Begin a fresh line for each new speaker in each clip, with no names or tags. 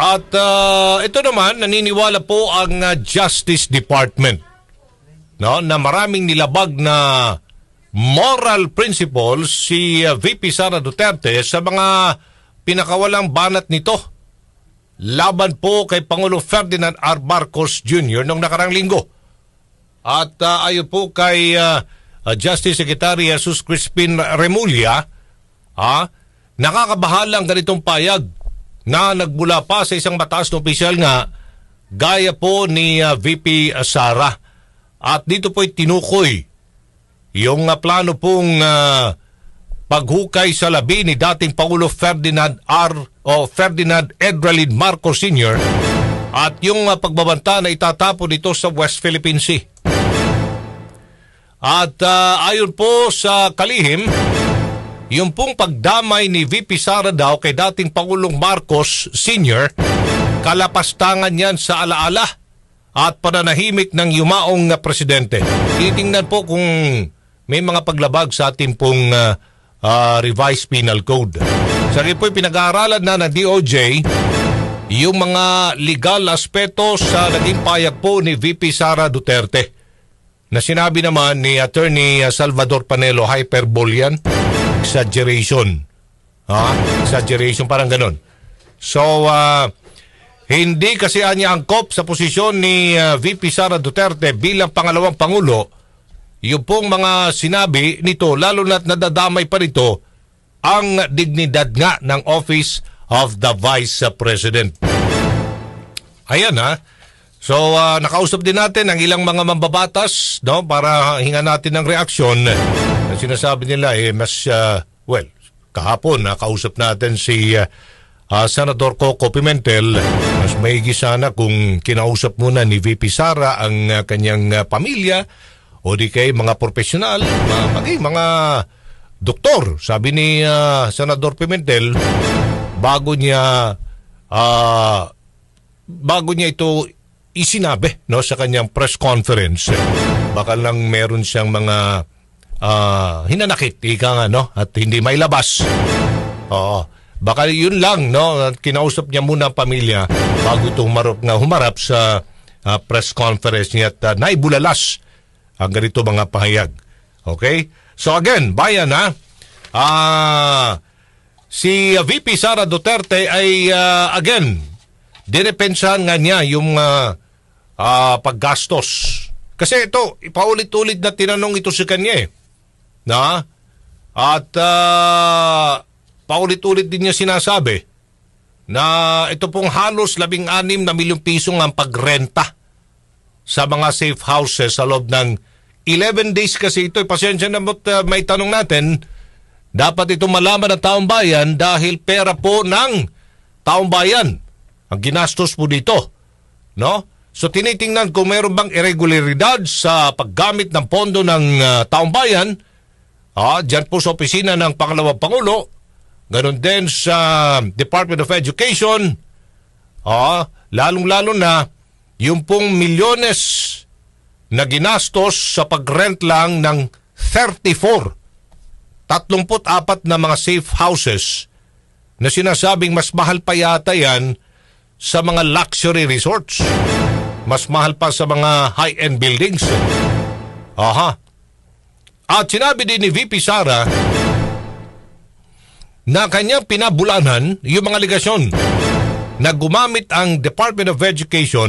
At ah, ito naman, naniniwala po ang ah, Justice Department no, na maraming nilabag na moral principles si ah, VP Sara Duterte sa mga pinakawalang banat nito laban po kay Pangulo Ferdinand R. Marcos Jr. noong nakarang linggo. At ah, ayon po kay ah, ah, Justice Secretary Jesus Crispin Remulla, ah, nakakabahalang ganitong payag na nagbula pa sa isang mataas na opisyal nga gaya po ni ah, VP Sara. At dito po'y tinukoy yung ah, plano pong ah, paghukay sa labi ni dating Pangulo Ferdinand R. o Ferdinand Edralin Marcos Sr. at yung ah, pagbabanta na itatapon nito sa West Philippine Sea. At ah, ayon po sa kalihim, yung pong pagdamay ni VP Sara daw kay dating Pangulong Marcos Sr., kalapastangan yan sa alaala at pananahimik ng yumaong na presidente. Titingnan po kung may mga paglabag sa ating pong ah, ah, revised penal code. Sa po pinag-aaralan na ng DOJ yung mga legal aspeto sa naging payag po ni VP Sara Duterte na sinabi naman ni Attorney Salvador Panelo, hyperbole yan, exaggeration. Ha? Exaggeration, parang ganun. So, ah, hindi kasi anya angkop sa posisyon ni ah, VP Sara Duterte bilang pangalawang pangulo yung pong mga sinabi nito, lalo na't nadadamay pa nito ang dignidad nga ng Office of the Vice President. Ayan ha. So, ah, nakausap din natin ang ilang mga mambabatas no, para hinga natin ng reaksyon. Na sinasabi nila, eh, mas, ah, well, kahapon nakausap natin si ah, ah, Senador Coco Pimentel. Mas maigi sana kung kinausap muna ni VP Sara ang ah, kanyang ah, pamilya o di kay mga profesional, mga, maging mga doktor. Sabi ni ah, Senador Pimentel, bago niya ah, bago niya ito isinabi no sa kanyang press conference baka lang meron siyang mga ah, hinanakit ika nga no? At hindi may labas oo. Baka yun lang no? At kinausap niya muna ang pamilya bago itong marap nga humarap sa ah, press conference niya at ah, naibulalas ang ganito mga pahayag. Okay? So again bayan ha? Ah Si uh, VP Sara Duterte ay uh, again dinepensahan nga niya yung uh, uh, paggastos. Kasi ito, ipaulit-ulit na tinanong ito sa kanya eh. Na? At uh, paulit-ulit din niya sinasabi na ito pong halos labing anim na milyong piso ang pagrenta sa mga safe houses sa loob ng 11 days kasi ito. Pasensya na mo uh, may tanong natin, dapat ito malaman ng taong bayan dahil pera po ng taong bayan ang ginastos po dito. No? So tinitingnan kung meron bang irregularidad sa paggamit ng pondo ng uh, taong bayan. Ah, diyan po sa opisina ng Pangalawang Pangulo. Ganon din sa Department of Education. Ah, lalong-lalo na yung pong milyones na ginastos sa pag-rent lang ng 34 34 na mga safe houses na sinasabing mas mahal pa yata yan sa mga luxury resorts. Mas mahal pa sa mga high-end buildings. Aha. At sinabi din ni VP Sara na kanyang pinabulanan yung mga ligasyon na gumamit ang Department of Education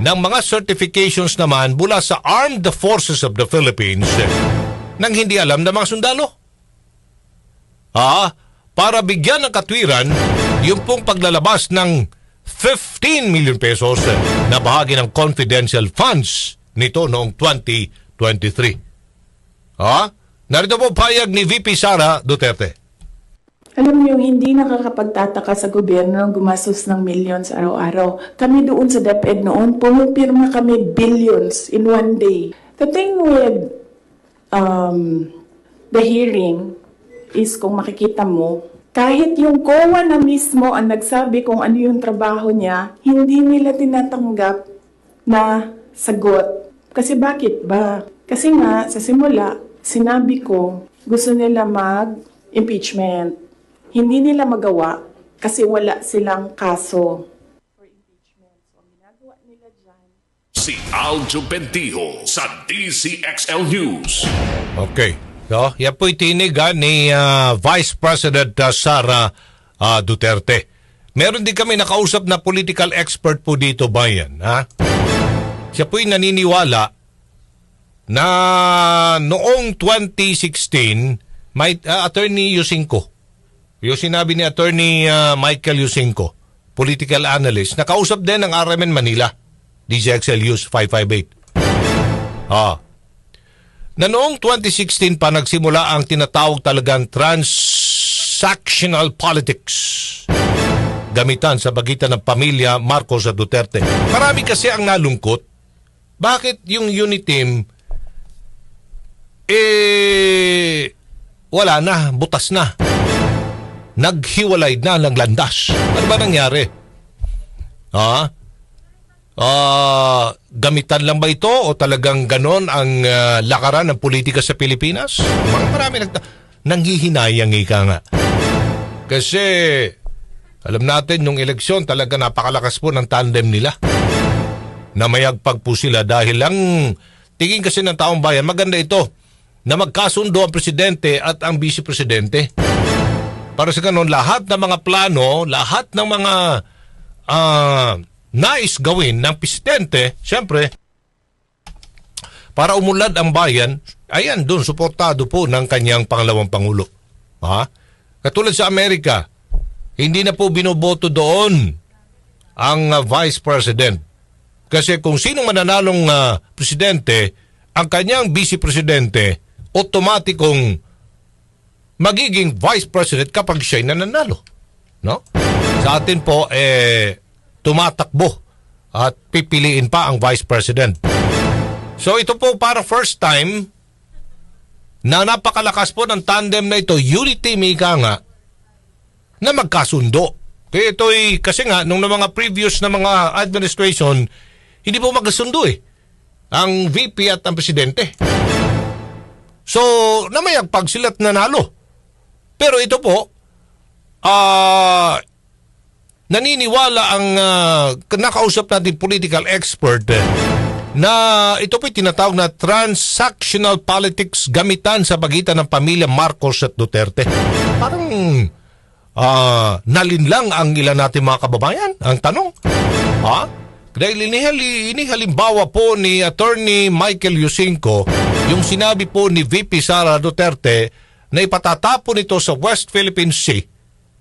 ng mga certifications naman mula sa Armed Forces of the Philippines nang hindi alam ng mga sundalo. Ah, para bigyan ng katwiran yung pong paglalabas ng 15 million pesos na bahagi ng confidential funds nito noong 2023. Ah, narito po payag ni VP Sara Duterte.
Alam niyo, hindi nakakapagtataka sa gobyerno ang gumastos ng millions araw-araw. Kami doon sa DepEd noon, pumipirma kami billions in one day. The thing with um, the hearing is kung makikita mo, kahit yung COA na mismo ang nagsabi kung ano yung trabaho niya, hindi nila tinatanggap na sagot. Kasi bakit ba? Kasi nga, sa simula, sinabi ko, gusto nila mag-impeachment. Hindi nila magawa kasi wala silang kaso.
Si Aljo Bendijo sa DCXL News.
Okay. So, yan po'y tinig ah, ni ah, Vice President ah, Sara ah, Duterte. Meron din kami nakausap na political expert po dito bayan. Ha? Siya po'y naniniwala na noong 2016, may ah, Attorney Yusinko, yung sinabi ni Attorney ah, Michael Yusinko, political analyst, nakausap din ng RMN Manila, DJXL News 558. Ah, na noong 2016 pa nagsimula ang tinatawag talagang transactional politics gamitan sa bagitan ng pamilya Marcos at Duterte. Marami kasi ang nalungkot. Bakit yung unit team eh wala na, butas na. Naghiwalay na ng landas. Ano ba nangyari? Ha? Ah, gamitan lang ba ito o talagang ganon ang ah, lakaran ng politika sa Pilipinas? Mga marami nag nanghihinayang ika nga. Kasi alam natin nung eleksyon talaga napakalakas po ng tandem nila. Namayagpag po sila dahil lang tingin kasi ng taong bayan maganda ito na magkasundo ang presidente at ang vice presidente. Para sa ganun, lahat ng mga plano, lahat ng mga ah, nais gawin ng presidente, siyempre, para umunlad ang bayan, ayan, doon, suportado po ng kanyang pangalawang pangulo. Ha? Katulad sa Amerika, hindi na po binoboto doon ang ah, vice president. Kasi kung sino mananalong ah, presidente, ang kanyang vice presidente, otomatikong magiging vice president kapag siya'y nananalo. No? Sa atin po, eh, tumatakbo at pipiliin pa ang vice president. So ito po para first time na napakalakas po ng tandem na ito, unity mika nga, na magkasundo. Kaya ito'y, kasi nga, nung mga previous na mga administration, hindi po magkasundo eh. Ang VP at ang presidente. So, namayagpag sila't nanalo. Pero ito po, ah, naniniwala ang ah, nakausap natin political expert eh, na ito po'y tinatawag na transactional politics gamitan sa pagitan ng pamilya Marcos at Duterte. Parang ah, nalinlang ang ilan natin mga kababayan. Ang tanong, ha? Dahil inihali, inihalimbawa po ni Attorney Michael Yusinko yung sinabi po ni VP Sara Duterte na ipatatapon ito sa West Philippine Sea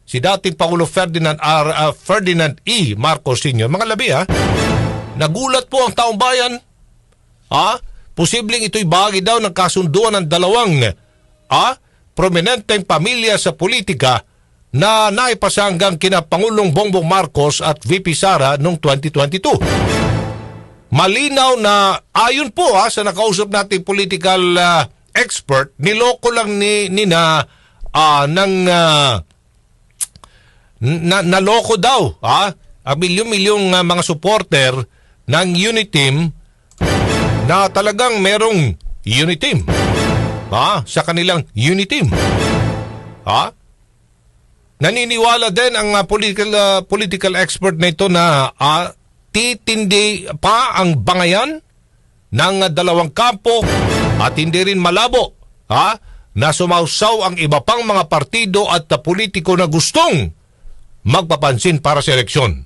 si dating Pangulo Ferdinand R. ah, Ferdinand E. Marcos Sr. Mga labi ha, nagulat po ang taong bayan. Ha? Posibleng ito'y bahagi daw ng kasunduan ng dalawang ha? prominenteng pamilya sa politika na naipasa hanggang kina Pangulong Bongbong Marcos at VP Sara noong 2022. Malinaw na ayon po ha, sa nakausap nating political ah, expert, niloko lang ni, ni na ah, ng ah, na, naloko daw ha? ang milyong-milyong ah, mga supporter ng unit team na talagang merong unit team ha? sa kanilang unit team. Ha? Naniniwala din ang ah, political ah, political expert na ito na ah, titindi pa ang bangayan ng dalawang kampo at hindi rin malabo ha? na sumausaw ang iba pang mga partido at politiko na gustong magpapansin para sa eleksyon.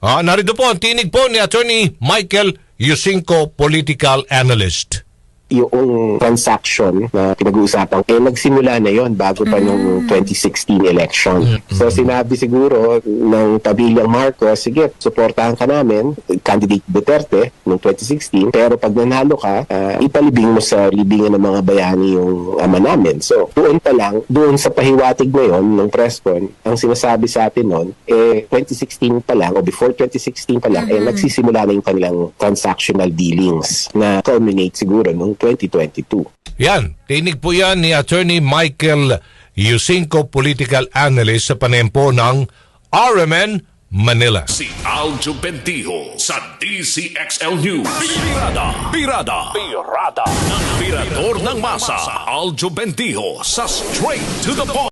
Ah, narito po ang tinig po ni Attorney Michael Yusinko, political analyst.
Yung transaction na pinag-uusapan, eh nagsimula na yon bago pa nung 2016 election. So sinabi siguro ng pamilyang Marcos, sige, suportahan ka namin, candidate Duterte noong 2016, pero pag nanalo ka, ah, ipalibing mo sa libingan ng mga bayani yung ama namin. So doon pa lang, doon sa pahiwatig na yon ng press con, ang sinasabi sa atin noon, eh 2016 pa lang, o before 2016 pa lang, eh nagsisimula na yung kanilang transactional dealings na culminate siguro nung 2022.
Yan, tinig po yan ni Attorney Michael Yusinko, political analyst sa panempo ng RMN Manila.
Si Aljo Bendijo sa DCXL News. Birada, birada, birada. Ng birador ng masa, Aljo Bendijo sa Straight to the Point.